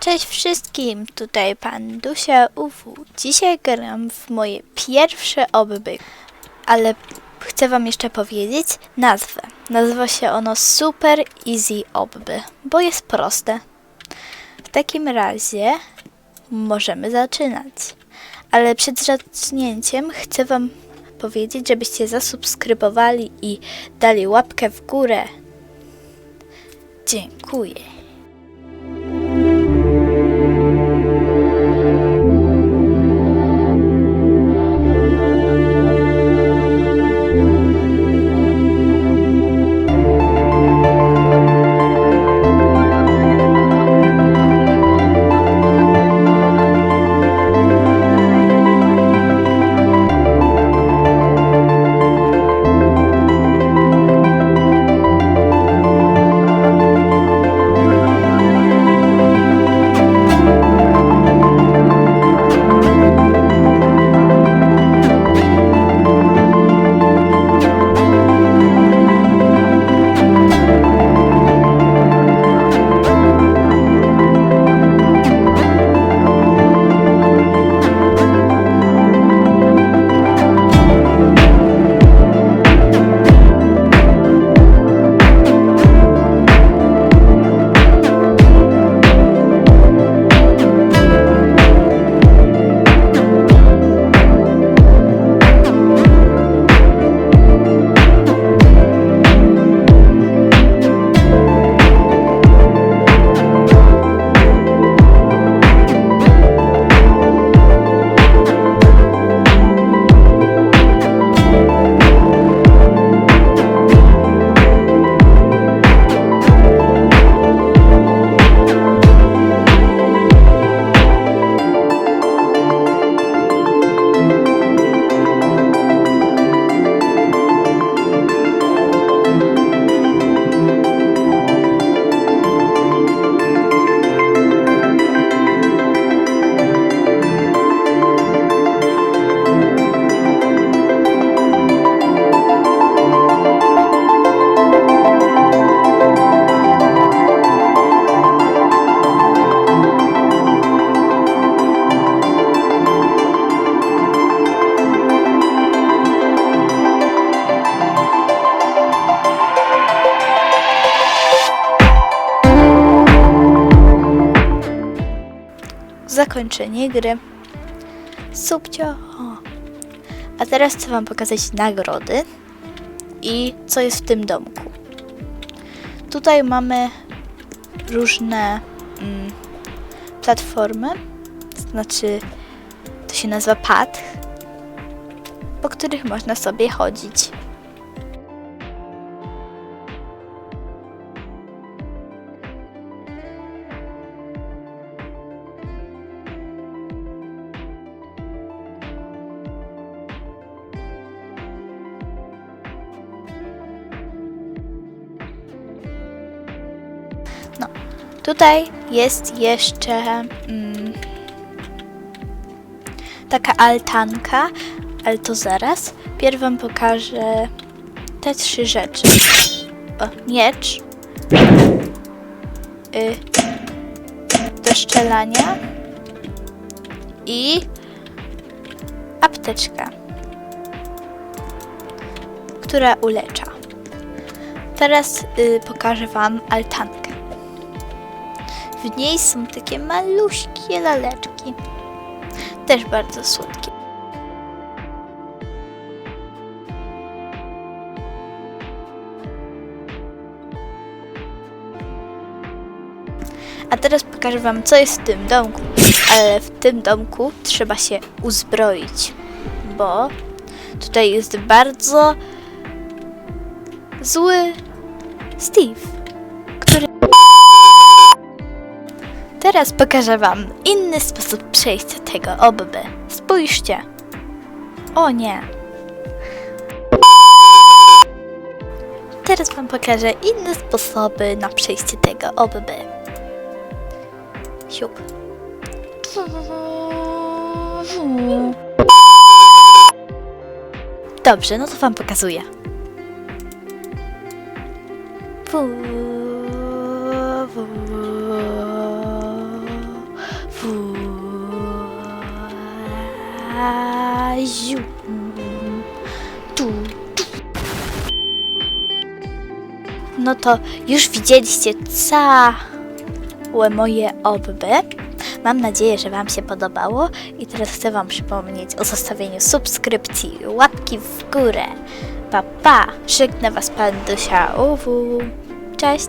Cześć wszystkim, tutaj pan Dusia UW. Dzisiaj gram w moje pierwsze obby, ale chcę wam jeszcze powiedzieć nazwę. Nazywa się ono Super Easy Obby, bo jest proste. W takim razie możemy zaczynać. Ale przed zacznięciem chcę wam powiedzieć, żebyście zasubskrybowali i dali łapkę w górę. Dziękuję. Zakończenie gry. Subcio. A teraz chcę Wam pokazać nagrody i co jest w tym domku. Tutaj mamy różne mm, platformy, znaczy to się nazywa pad, po których można sobie chodzić. No, tutaj jest jeszcze mm, taka altanka, ale to zaraz. Pierw wam pokażę te trzy rzeczy. O, miecz. Y, do szczelania. I apteczka, która ulecza. Teraz y, pokażę Wam altankę. W niej są takie maluśkie laleczki. Też bardzo słodkie. A teraz pokażę Wam, co jest w tym domku. Ale w tym domku trzeba się uzbroić, bo tutaj jest bardzo zły Steve, który. Teraz pokażę Wam inny sposób przejścia tego obby. Spójrzcie. O nie. Teraz Wam pokażę inne sposoby na przejście tego obby. Siup. Dobrze, no to Wam pokazuję. Wu, ziu. No to już widzieliście całe moje obby. Mam nadzieję, że Wam się podobało i teraz chcę Wam przypomnieć o zostawieniu subskrypcji, łapki w górę. Pa, pa! Żegna Was Pan Dusia. Uwu. Cześć!